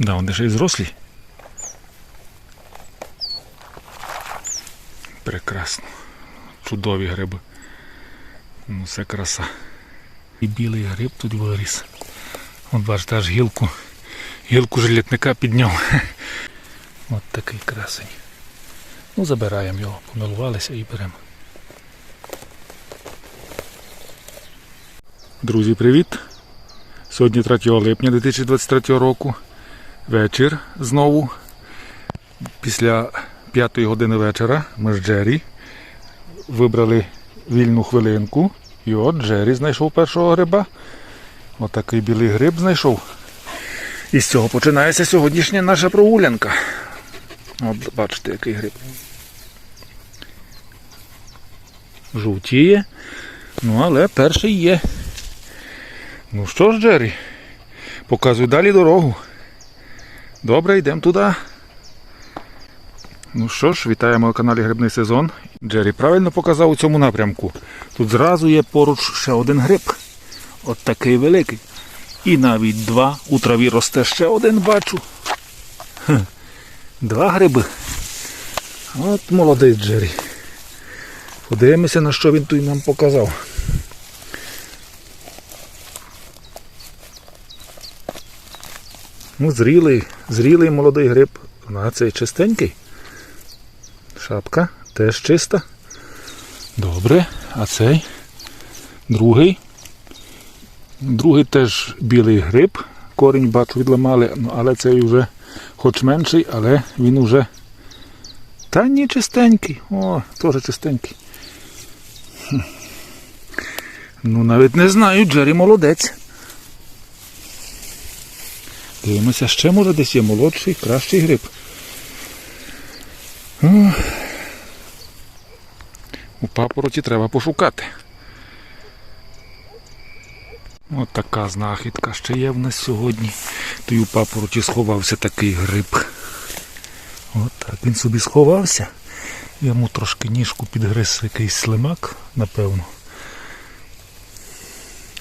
Да, вони ще й зрослі. Прекрасно. Чудові гриби. Ну, це краса. І білий гриб тут виріс. От бачите, аж гілку. Гілку жилетника підняв. От такий красень. Ну, забираємо його, помилувалися і беремо. Друзі, привіт! Сьогодні 3 липня 2023 року. Вечір знову. Після 5 години вечора ми з Джері вибрали вільну хвилинку. І от Джері знайшов першого гриба. Отакий білий гриб знайшов. І з цього починається сьогоднішня наша прогулянка. От бачите, який гриб. Жовтіє. Ну, але перший є. Ну що ж, Джері, показуй далі дорогу. Добре, йдемо туди. Ну що ж, вітаємо на каналі Грибний сезон. Джері правильно показав у цьому напрямку. Тут зразу є поруч ще один гриб. От такий великий. І навіть два. У траві росте ще один, бачу. Хе. Два гриби. От молодий Джері. Подивимося, на що він тут нам показав. Ну, зрілий, зрілий молодий гриб. А цей чистенький. Шапка теж чиста. Добре. А цей другий. Другий теж білий гриб. Корінь бачу відламали, ну, але цей вже хоч менший, але він уже. Та ні, чистенький. О, теж чистенький. Ну навіть не знаю, Джері молодець. Дивимося, ще може десь є молодший, кращий гриб. У папороті треба пошукати. От така знахідка ще є в нас сьогодні. То й у папороті сховався такий гриб. От так він собі сховався. Йому трошки ніжку підгриз якийсь слимак, напевно.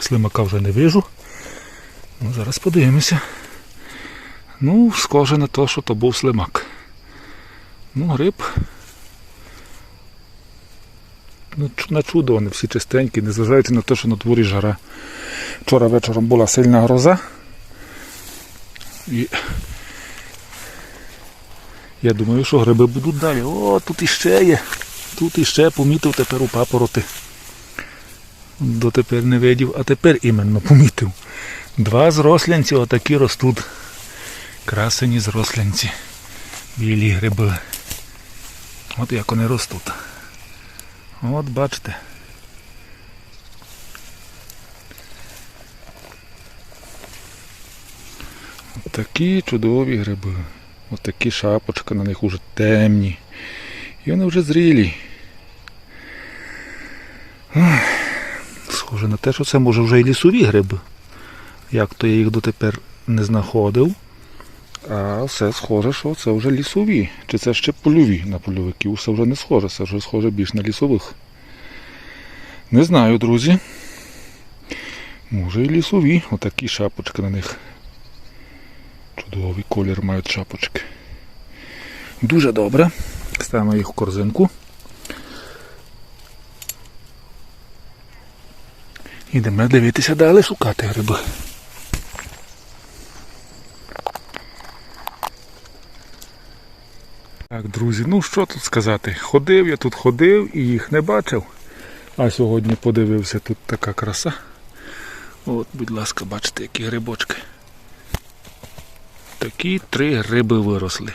Слимака вже не вижу. Ну, зараз подивимося. Ну, схоже на те, що то був слимак. Ну, гриб. Ну, на чудо вони всі чистенькі, незважаючи на те, що на дворі жара. Вчора вечором була сильна гроза. І я думаю, що гриби будуть далі. О, тут іще є. Тут іще помітив тепер у папороти. Дотепер не видів, а тепер іменно помітив. Два зрослянці отакі ростуть. Красені зрослянці. Білі гриби. От як вони ростуть. От бачите. От такі чудові гриби. От такі шапочки на них уже темні. І вони вже зрілі. Схоже на те, що це може вже і лісові гриби. Як то я їх дотепер не знаходив. А все схоже, що це вже лісові. Чи це ще польові на польовиків? Це вже не схоже, це вже схоже більш на лісових. Не знаю, друзі. Може і лісові. Отакі шапочки на них. Чудовий колір мають шапочки. Дуже добре. Ставимо їх в корзинку. Ідемо дивитися далі шукати гриби. Так, друзі, ну що тут сказати? Ходив я тут ходив і їх не бачив. А сьогодні подивився тут така краса. От, будь ласка, бачите, які грибочки. Такі три гриби виросли.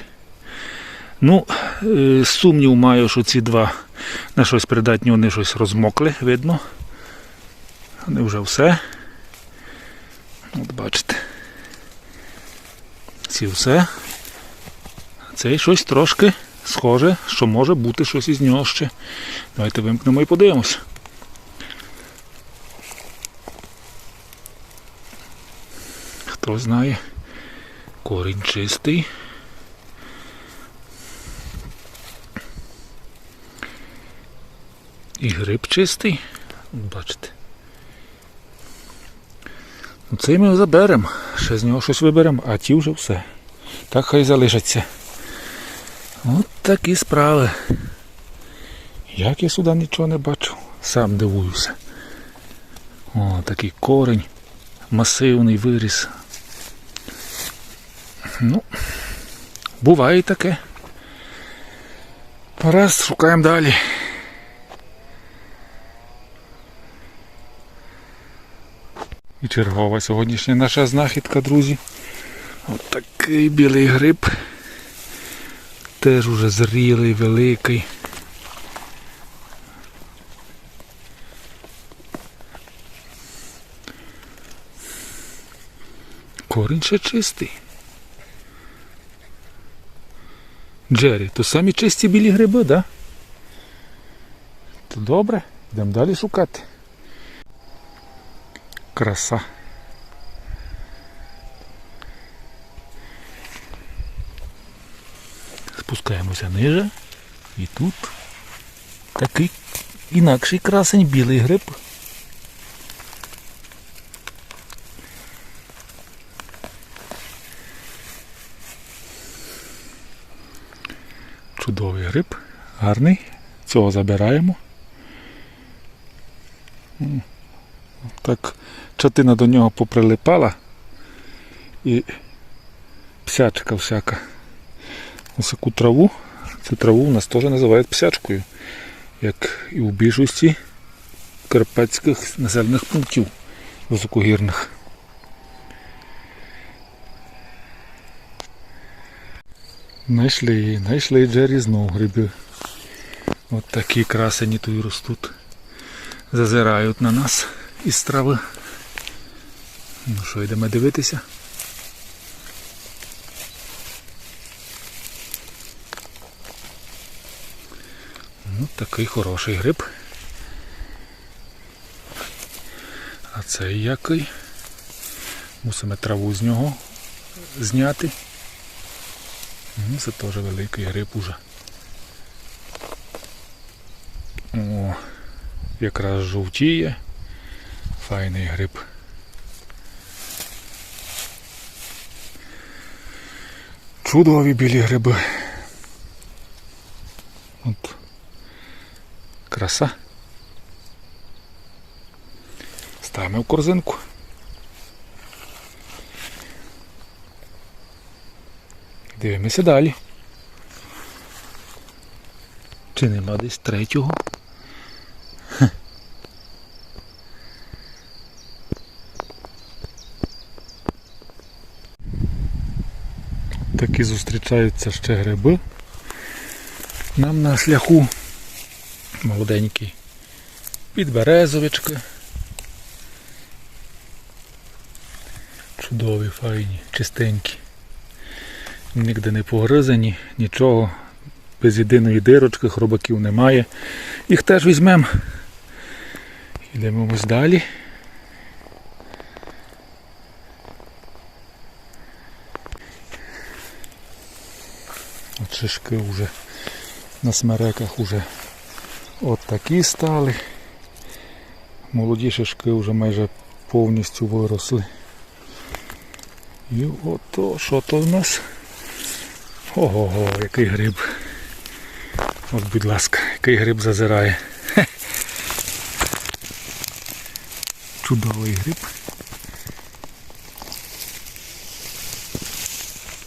Ну, е, сумнів маю, що ці два на щось придатні, вони щось розмокли, видно. Вони вже все. От бачите. Ці все. Цей щось трошки схоже, що може бути щось із нього ще. Давайте вимкнемо і подивимось. Хто знає, корінь чистий. І гриб чистий. Бачите. Цей ми заберемо, ще з нього щось виберемо, а ті вже все. Так хай залишаться. От такі справи. Як я сюди нічого не бачу, сам дивуюся. О, такий корень, масивний виріс. Ну, буває таке. Раз, шукаємо далі. І чергова сьогоднішня наша знахідка, друзі. От такий білий гриб. Теж уже зрілий, великий. Корінь ще чистий. Джері, то самі чисті білі гриби, да? То добре, йдемо далі шукати. Краса. Спускаємося ниже. І тут такий інакший красень білий гриб. Чудовий гриб, гарний. Цього забираємо. Так чатина до нього поприлипала і псячка всяка. Ось таку траву. Цю траву у нас теж називають псячкою, як і у більшості карпатських населених пунктів високогірних. Знайшли, знайшли Джері знов гриби. От такі красені тут ростуть. Зазирають на нас із трави. Ну що, йдемо дивитися? Такий хороший гриб. А цей який? Мусимо траву з нього зняти. Це теж великий гриб уже. О, якраз жовтіє. Файний гриб. Чудові білі гриби. От. Краса. Ставимо в корзинку. Дивимося далі. Чи нема десь третього? Хе. Такі зустрічаються ще гриби. Нам на шляху молоденькі підберезовички. Чудові, файні, чистенькі. Нігде не погризані, нічого, без єдиної дирочки, хробаків немає. Їх теж візьмемо. Йдемо ось далі. От шишки вже на смереках вже от такі стали. Молоді шишки вже майже повністю виросли. І ото, що то в нас? Ого-го, який гриб. От, будь ласка, який гриб зазирає. Чудовий гриб.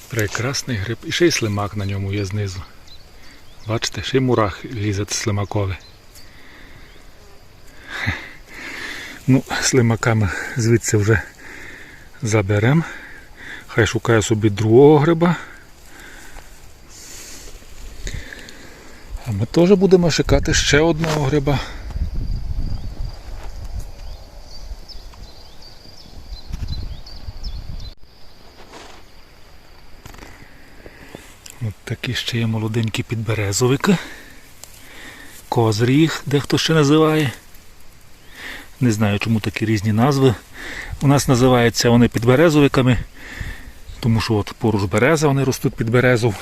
Прекрасний гриб. І ще й слимак на ньому є знизу. Бачите, ще й мурах лізе слимакове. Ну, слимаками звідси вже заберемо. Хай шукає собі другого гриба. А ми теж будемо шукати ще одного гриба. От такі ще є молоденькі підберезовики. Козрі їх дехто ще називає. Не знаю, чому такі різні назви. У нас називаються вони підберезовиками, тому що от поруч береза вони ростуть під березу.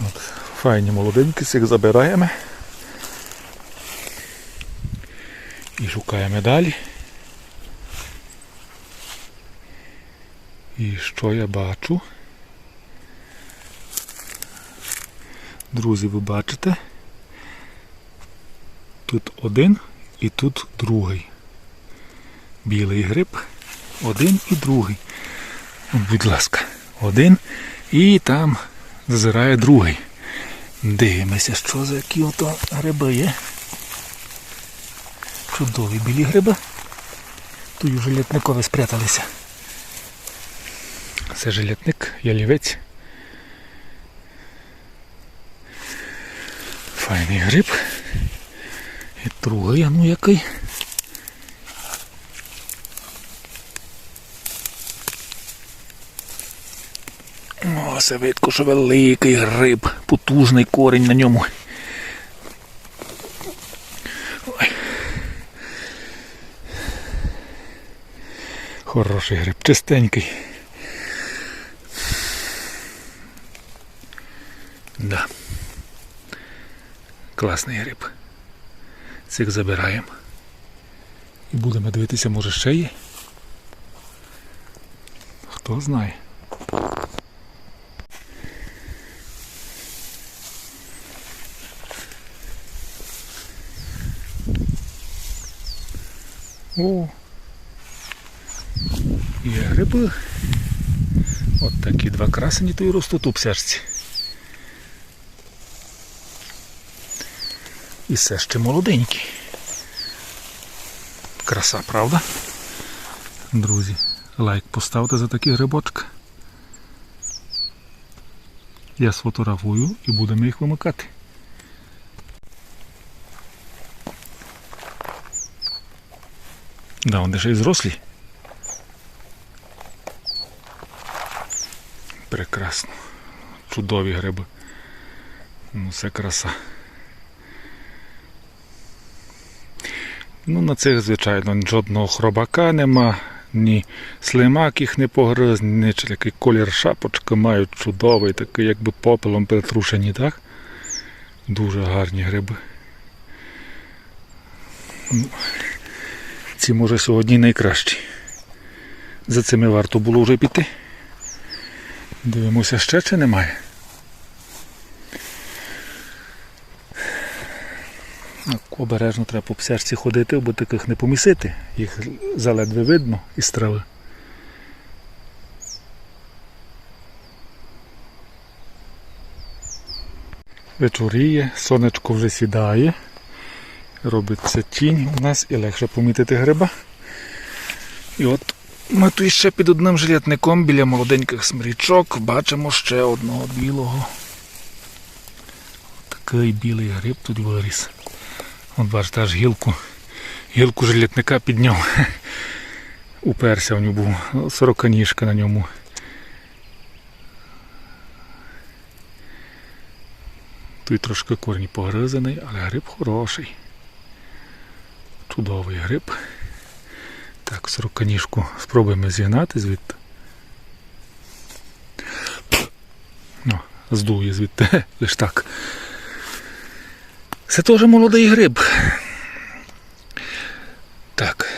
От, файні молоденькі, всіх забираємо. І шукаємо далі. І що я бачу? Друзі, ви бачите? Тут один і тут другий. Білий гриб, один і другий. Будь ласка, один і там зазирає другий. Дивимося, що за які ото гриби є. Чудові білі гриби. Тут жилетникові спряталися. Це жилетник, ялівець. Файний гриб. І другий, а ну який. О, це видко, що великий гриб, потужний корінь на ньому. Хороший гриб, чистенький. Да. Класний гриб. Цих забираємо. І будемо дивитися, може ще є. Хто знає. О! Є гриби. От такі два красені то й ростуть у псяжці. І все ще молоденькі. Краса, правда? Друзі, лайк поставте за такі грибочки. Я сфотографую і будемо їх вимикати. Да, вони ще й зрослі. Прекрасно. Чудові гриби. Ну, це краса. Ну, на цих, звичайно, жодного хробака нема, ні слимак їх не погриз, ні такий колір шапочки мають чудовий, такий якби попелом притрушені, так? Дуже гарні гриби. Ну, ці, може, сьогодні найкращі. За цими варто було вже піти. Дивимося, ще чи немає. Обережно треба по псярці ходити, бо таких не помісити. Їх заледве видно із трави. Вечоріє, сонечко вже сідає. Робиться тінь у нас і легше помітити гриба. І от ми тут ще під одним жилетником біля молоденьких смрічок бачимо ще одного білого. Такий білий гриб тут виріс. От бачите, аж гілку, гілку жилетника підняв. Уперся в нього був, сороканіжка на ньому. Тут трошки корінь погризаний, але гриб хороший. Чудовий гриб. Так, сороканіжку спробуємо зігнати звідти. Ну, здує звідти, лиш так. Це теж молодий гриб. Так,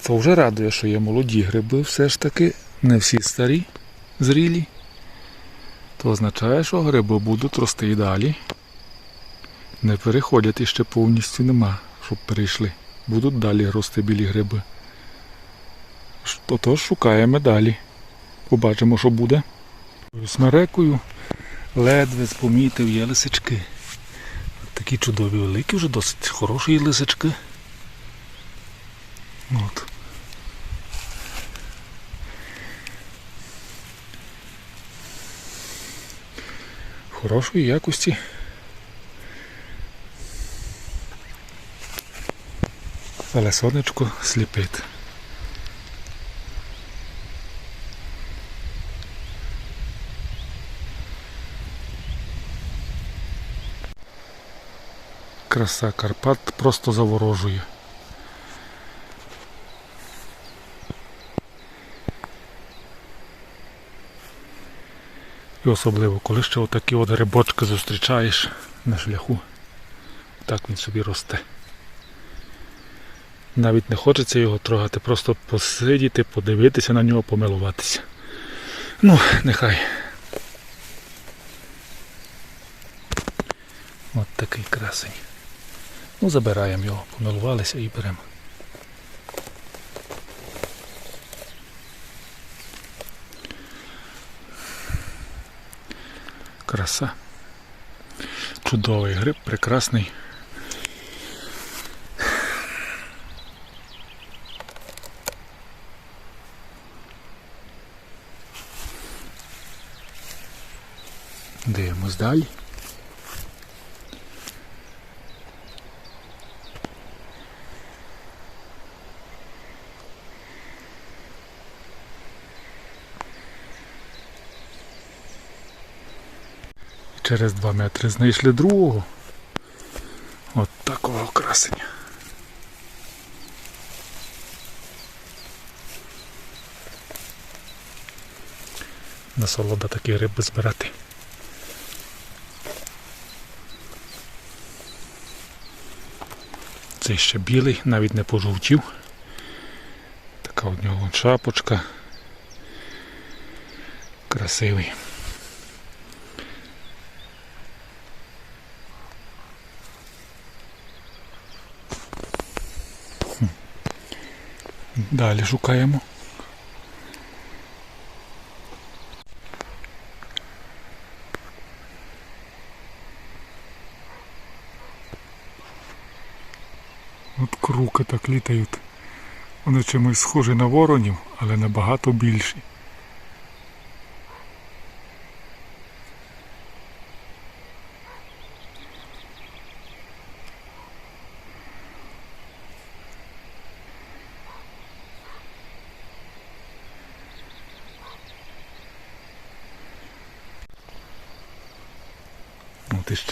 це вже радує, що є молоді гриби, все ж таки, не всі старі, зрілі. То означає, що гриби будуть рости і далі. Не переходять іще повністю нема, щоб перейшли. Будуть далі рости білі гриби. Отож шукаємо далі. Побачимо, що буде. Смерекою ледве помітив є лисички. Такі чудові великі, вже досить хороші лисички. От. Хорошої якості. Але сонечко сліпить. Краса Карпат просто заворожує. І особливо, коли ще отакі от грибочки зустрічаєш на шляху. Так він собі росте. Навіть не хочеться його трогати, просто посидіти, подивитися на нього, помилуватися. Ну, нехай. От такий красень. Ну, забираємо його, помилувалися і беремо. Краса. Чудовий гриб, прекрасний. Дивимось далі. Через два метри знайшли другого. От такого красення. Насолода такі риби збирати. Цей ще білий, навіть не пожовтів. Така у нього шапочка. Красивий. Далі шукаємо. От круки так літають. Вони чимось схожі на воронів, але набагато більші.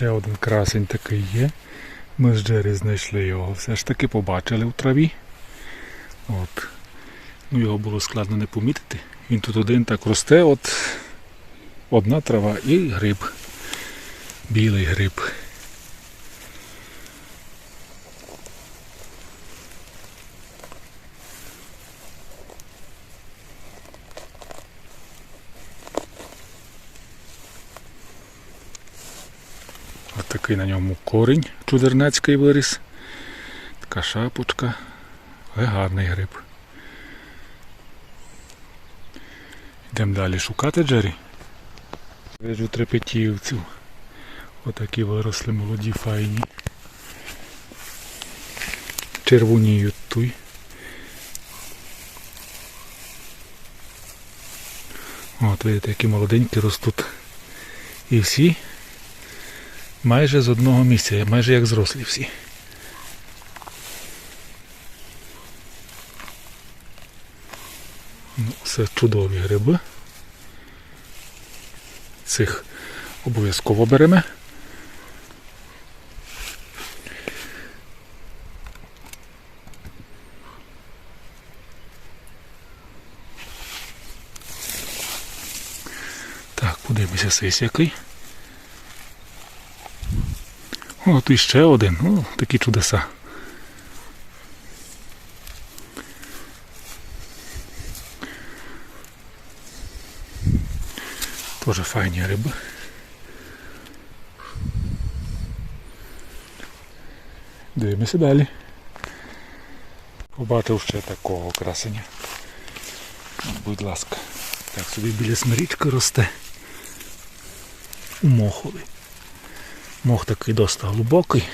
Іще один красень такий є. Ми з Джері знайшли його, все ж таки побачили в траві. От. Ну, його було складно не помітити. Він тут один так росте, от одна трава і гриб. Білий гриб. Ось такий на ньому корінь чудернацький виріс. Така шапочка. Але гарний гриб. Йдемо далі шукати Джері. Вижу трепетівців. Отакі виросли молоді файні. Червоніють туй. От, видите, які молоденькі ростуть. І всі майже з одного місця, майже як зрослі всі. Ну, Це чудові гриби. Цих обов'язково беремо. Так, подивимося сись який. От іще один. Ну, такі чудеса. Тоже файні риби. Дивимося далі. Побачив ще такого красення. Будь ласка. Так собі біля смирічки росте. У мохові. Мох такий досить глибокий.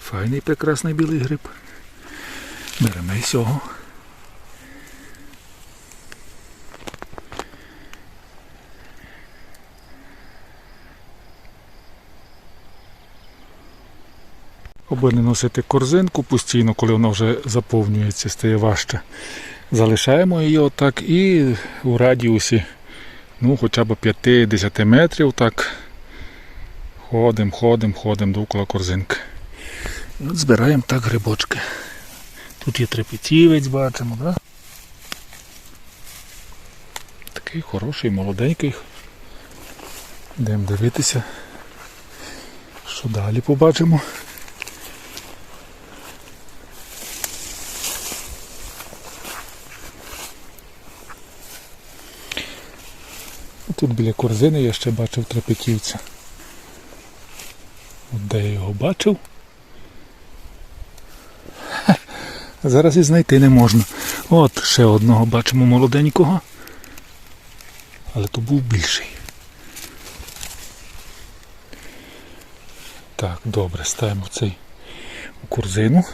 Файний прекрасний білий гриб. Беремо і сього. Аби носити корзинку постійно, коли вона вже заповнюється, стає важче. Залишаємо її отак і у радіусі ну, хоча б 5-10 метрів так ходимо, ходимо, ходимо довкола корзинки. От збираємо так грибочки. Тут є трепетівець, бачимо, да? Такий хороший, молоденький. Йдемо дивитися, що далі побачимо. Тут біля корзини я ще бачив трапеківця. От де я його бачив? Хе, Зараз і знайти не можна. От ще одного бачимо молоденького. Але то був більший. Так, добре, ставимо цей у корзину.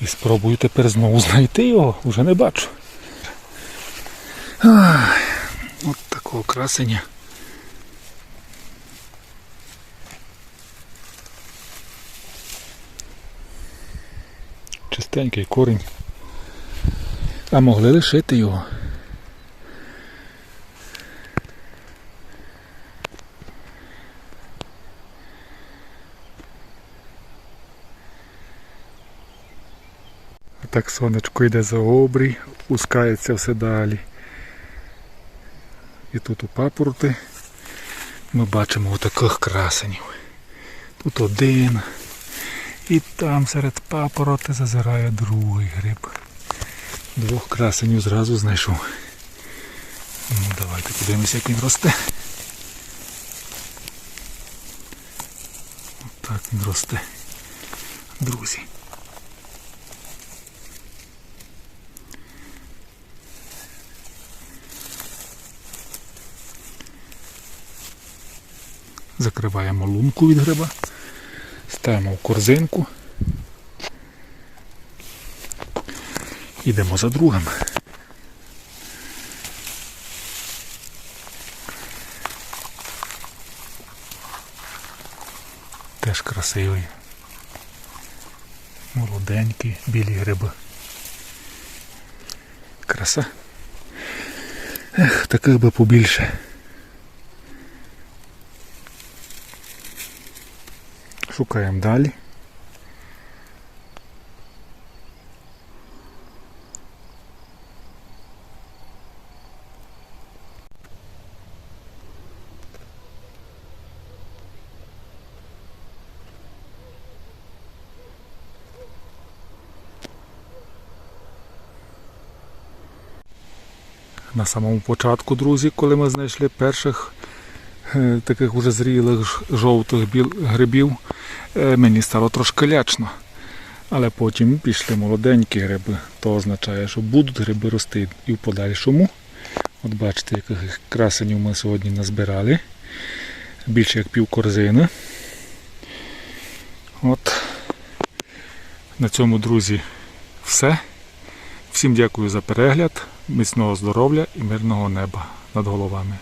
І спробую тепер знову знайти його, вже не бачу. Ах, красення. Чистенький корінь. А могли лишити його. Так сонечко йде за обрій, пускається все далі. І тут у папороти ми бачимо отаких красенів. Тут один. І там серед папороти зазирає другий гриб. Двох красенів зразу знайшов. Ну, давайте подивимося, як він росте. Отак він росте. Друзі. Закриваємо лунку від гриба, ставимо в корзинку. Йдемо за другим. Теж красивий. Молоденький, білі гриби. Краса. Ех, таких би побільше. Шукаємо далі. На самому початку, друзі, коли ми знайшли перших е, таких вже зрілих жовтих біл, грибів, мені стало трошки лячно. Але потім пішли молоденькі гриби. То означає, що будуть гриби рости і в подальшому. От бачите, яких красенів ми сьогодні назбирали. Більше як пів корзини. От. На цьому, друзі, все. Всім дякую за перегляд, міцного здоров'я і мирного неба над головами.